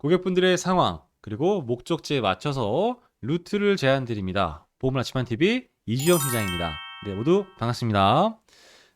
고객분들의 상황 그리고 목적지에 맞춰서 루트를 제안 드립니다. 보험을 아침한 TV 이주영 팀장입니다. 네, 모두 반갑습니다.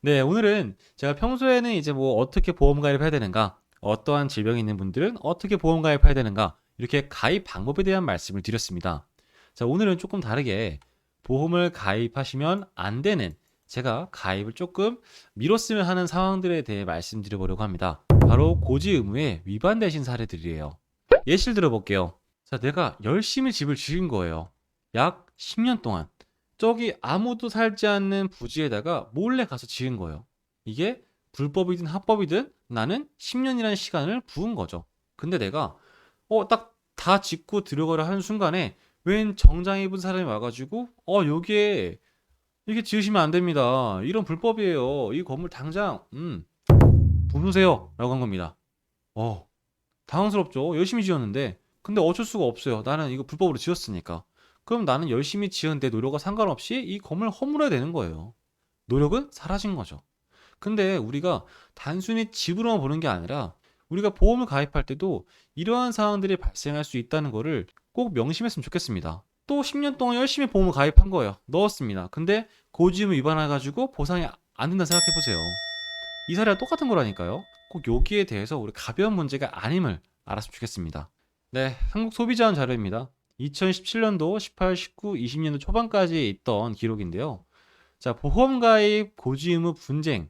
네, 오늘은 제가 평소에는 이제 뭐 어떻게 보험 가입을 해야 되는가, 어떠한 질병이 있는 분들은 어떻게 보험 가입해야 되는가, 이렇게 가입 방법에 대한 말씀을 드렸습니다. 자, 오늘은 조금 다르게 보험을 가입하시면 안 되는 제가 가입을 조금 미뤘으면 하는 상황들에 대해 말씀드려 보려고 합니다. 바로 고지 의무에 위반되신 사례들이에요. 예시를 들어볼게요. 자, 내가 열심히 집을 지은 거예요. 약 10년 동안. 저기 아무도 살지 않는 부지에다가 몰래 가서 지은 거예요. 이게 불법이든 합법이든 나는 10년이라는 시간을 부은 거죠. 근데 내가 어, 딱 다 짓고 들어가려 하는 순간에 웬 정장 입은 사람이 와가지고 어, 여기에 이게 지으시면 안 됩니다. 이런 불법이에요. 이 건물 당장 음 부수세요. 라고 한 겁니다. 어, 당황스럽죠. 열심히 지었는데. 근데 어쩔 수가 없어요. 나는 이거 불법으로 지었으니까. 그럼 나는 열심히 지은 내 노력과 상관없이 이 건물을 허물어야 되는 거예요. 노력은 사라진 거죠. 근데 우리가 단순히 집으로만 보는 게 아니라 우리가 보험을 가입할 때도 이러한 상황들이 발생할 수 있다는 거를 꼭 명심했으면 좋겠습니다. 또 10년 동안 열심히 보험을 가입한 거예요. 넣었습니다. 근데 고지의무 위반해가지고 보상이 안 된다 생각해 보세요. 이 사례와 똑같은 거라니까요. 꼭 여기에 대해서 우리 가벼운 문제가 아님을 알았으면 좋겠습니다. 네, 한국 소비자원 자료입니다. 2017년도 18, 19, 20년도 초반까지 있던 기록인데요. 자, 보험 가입 고지 의무 분쟁이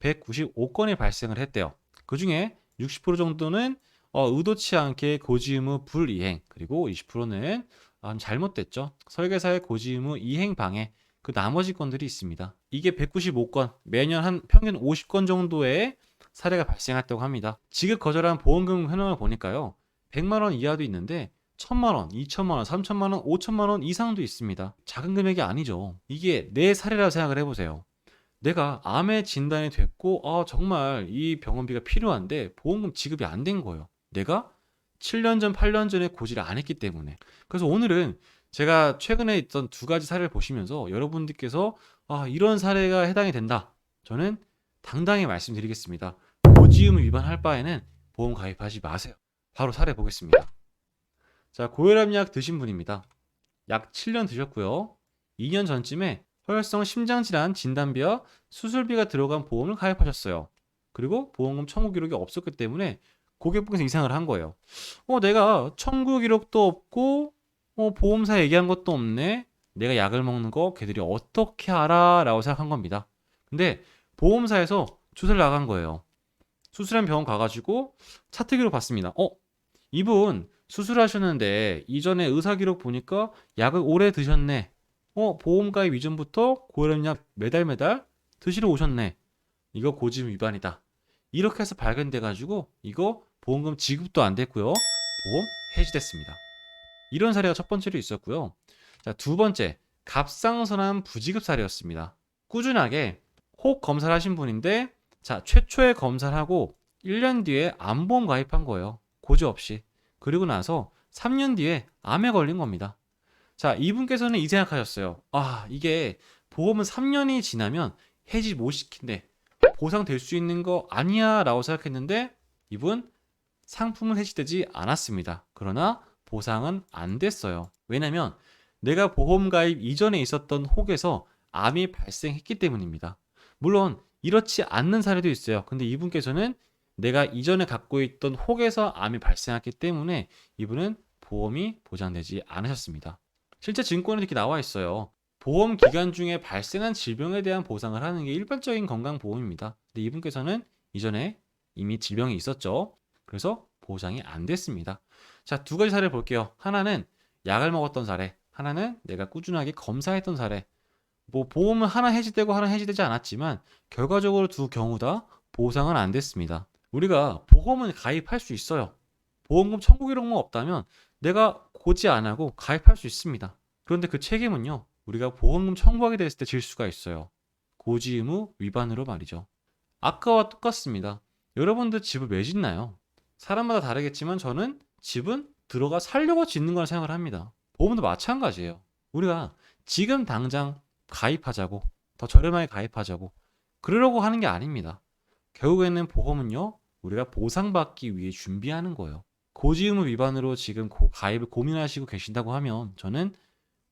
195건이 발생을 했대요. 그 중에 60% 정도는 어, 의도치 않게 고지 의무 불이행, 그리고 20%는 아, 잘못됐죠. 설계사의 고지 의무 이행 방해, 그 나머지 건들이 있습니다. 이게 195건, 매년 한 평균 50건 정도의 사례가 발생했다고 합니다. 지급 거절한 보험금 현황을 보니까요. 100만 원 이하도 있는데 1000만 원, 2천만 원, 3천만 원, 5천만 원 이상도 있습니다. 작은 금액이 아니죠. 이게 내 사례라고 생각을 해 보세요. 내가 암의 진단이 됐고, 아, 정말 이 병원비가 필요한데 보험금 지급이 안 된 거예요. 내가 7년 전, 8년 전에 고지를 안 했기 때문에. 그래서 오늘은 제가 최근에 있던 두 가지 사례를 보시면서 여러분들께서 아, 이런 사례가 해당이 된다. 저는 당당히 말씀드리겠습니다. 고지의무 위반할 바에는 보험 가입하지 마세요. 바로 사례 보겠습니다. 자, 고혈압약 드신 분입니다. 약 7년 드셨고요. 2년 전쯤에 허혈성 심장질환 진단비와 수술비가 들어간 보험을 가입하셨어요. 그리고 보험금 청구 기록이 없었기 때문에 고객분께서 이상을 한 거예요. 어, 내가 청구 기록도 없고 어, 보험사 얘기한 것도 없네. 내가 약을 먹는 거 걔들이 어떻게 알아? 라고 생각한 겁니다. 근데 보험사에서 조사를 나간 거예요. 수술한 병원 가가지고 차트 기록 봤습니다. 어, 이분 수술하셨는데 이전에 의사 기록 보니까 약을 오래 드셨네. 어, 보험 가입 이전부터 고혈압약 매달 매달 드시러 오셨네. 이거 고지 위반이다. 이렇게 해서 발견돼 가지고 이거 보험금 지급도 안 됐고요. 보험 해지됐습니다. 이런 사례가 첫 번째로 있었고요. 자, 두 번째, 갑상선암 부지급 사례였습니다. 꾸준하게 혹 검사를 하신 분인데 자, 최초의 검사를 하고 1년 뒤에 암보험 가입한 거예요. 고지 없이. 그리고 나서 3년 뒤에 암에 걸린 겁니다. 자, 이분께서는 이 생각하셨어요. 아, 이게 보험은 3년이 지나면 해지 못 시킨대. 보상될 수 있는 거 아니야 라고 생각했는데 이분 상품은 해지되지 않았습니다. 그러나 보상은 안 됐어요. 왜냐면 내가 보험 가입 이전에 있었던 혹에서 암이 발생했기 때문입니다. 물론 이렇지 않는 사례도 있어요. 근데 이분께서는 내가 이전에 갖고 있던 혹에서 암이 발생했기 때문에 이분은 보험이 보장되지 않으셨습니다. 실제 증권에 이렇게 나와 있어요. 보험 기간 중에 발생한 질병에 대한 보상을 하는 게 일반적인 건강보험입니다. 근데 이분께서는 이전에 이미 질병이 있었죠. 그래서 보장이 안 됐습니다. 자, 두 가지 사례를 볼게요. 하나는 약을 먹었던 사례, 하나는 내가 꾸준하게 검사했던 사례. 뭐 보험은 하나 해지되고 하나 해지되지 않았지만 결과적으로 두 경우 다 보상은 안 됐습니다. 우리가 보험은 가입할 수 있어요. 보험금 청구 기록만 없다면 내가 고지 안 하고 가입할 수 있습니다. 그런데 그 책임은요. 우리가 보험금 청구하게 됐을 때 질 수가 있어요. 고지 의무 위반으로 말이죠. 아까와 똑같습니다. 여러분들 집을 왜 짓나요? 사람마다 다르겠지만 저는 집은 들어가 살려고 짓는 걸 생각을 합니다. 보험도 마찬가지예요. 우리가 지금 당장 가입하자고 더 저렴하게 가입하자고 그러려고 하는 게 아닙니다. 결국에는 보험은요 우리가 보상받기 위해 준비하는 거예요. 고지 의무 위반으로 지금 고- 가입을 고민하시고 계신다고 하면 저는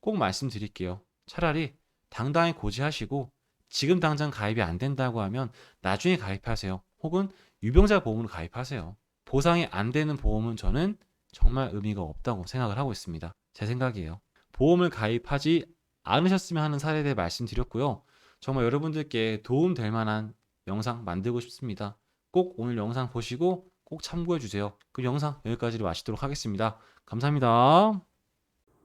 꼭 말씀드릴게요. 차라리 당당히 고지하시고 지금 당장 가입이 안 된다고 하면 나중에 가입하세요. 혹은 유병자 보험으로 가입하세요. 보상이 안 되는 보험은 저는 정말 의미가 없다고 생각을 하고 있습니다. 제 생각이에요. 보험을 가입하지 않으셨으면 하는 사례에 대해 말씀드렸고요. 정말 여러분들께 도움 될 만한 영상 만들고 싶습니다. 꼭 오늘 영상 보시고 꼭 참고해 주세요. 그 영상 여기까지로 마치도록 하겠습니다. 감사합니다.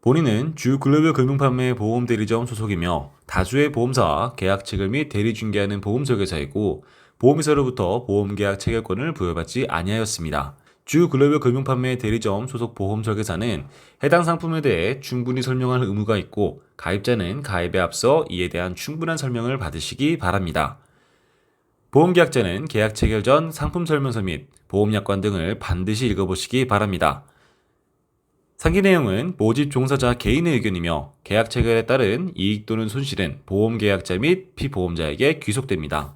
본인은 주 글로벌 금융판매 보험 대리점 소속이며 다수의 보험사와 계약 체결 및 대리 중개하는 보험 설계사이고 보험회사로부터 보험 계약 체결권을 부여받지 아니하였습니다. 주 글로벌 금융판매 대리점 소속 보험 설계사는 해당 상품에 대해 충분히 설명할 의무가 있고 가입자는 가입에 앞서 이에 대한 충분한 설명을 받으시기 바랍니다. 보험계약자는 계약 체결 전 상품 설명서 및 보험약관 등을 반드시 읽어보시기 바랍니다. 상기 내용은 모집 종사자 개인의 의견이며 계약 체결에 따른 이익 또는 손실은 보험계약자 및 피보험자에게 귀속됩니다.